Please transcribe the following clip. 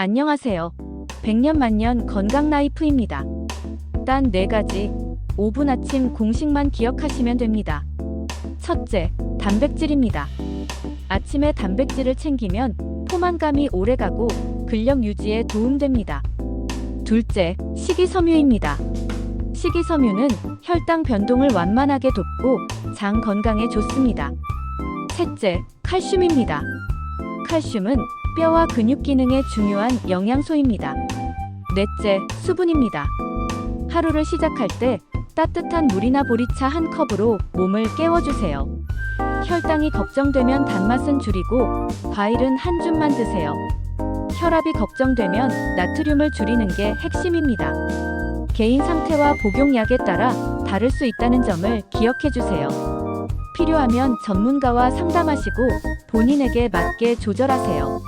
안녕하세요. 백년만년 건강 라이프입니다. 단 4가지 5분 아침 공식만 기억하시면 됩니다. 첫째, 단백질입니다. 아침에 단백질을 챙기면 포만감이 오래가고 근력 유지에 도움됩니다. 둘째, 식이섬유입니다. 식이섬유는 혈당 변동을 완만하게 돕고 장 건강에 좋습니다. 셋째, 칼슘입니다. 칼슘은 뼈와 근육 기능에 중요한 영양소입니다. 넷째, 수분입니다. 하루를 시작할 때 따뜻한 물이나 보리차 한 컵으로 몸을 깨워주세요. 혈당이 걱정되면 단맛은 줄이고 과일은 한 줌만 드세요. 혈압이 걱정되면 나트륨을 줄이는 게 핵심입니다. 개인 상태와 복용약에 따라 다를 수 있다는 점을 기억해 주세요. 필요하면 전문가와 상담하시고 본인에게 맞게 조절하세요.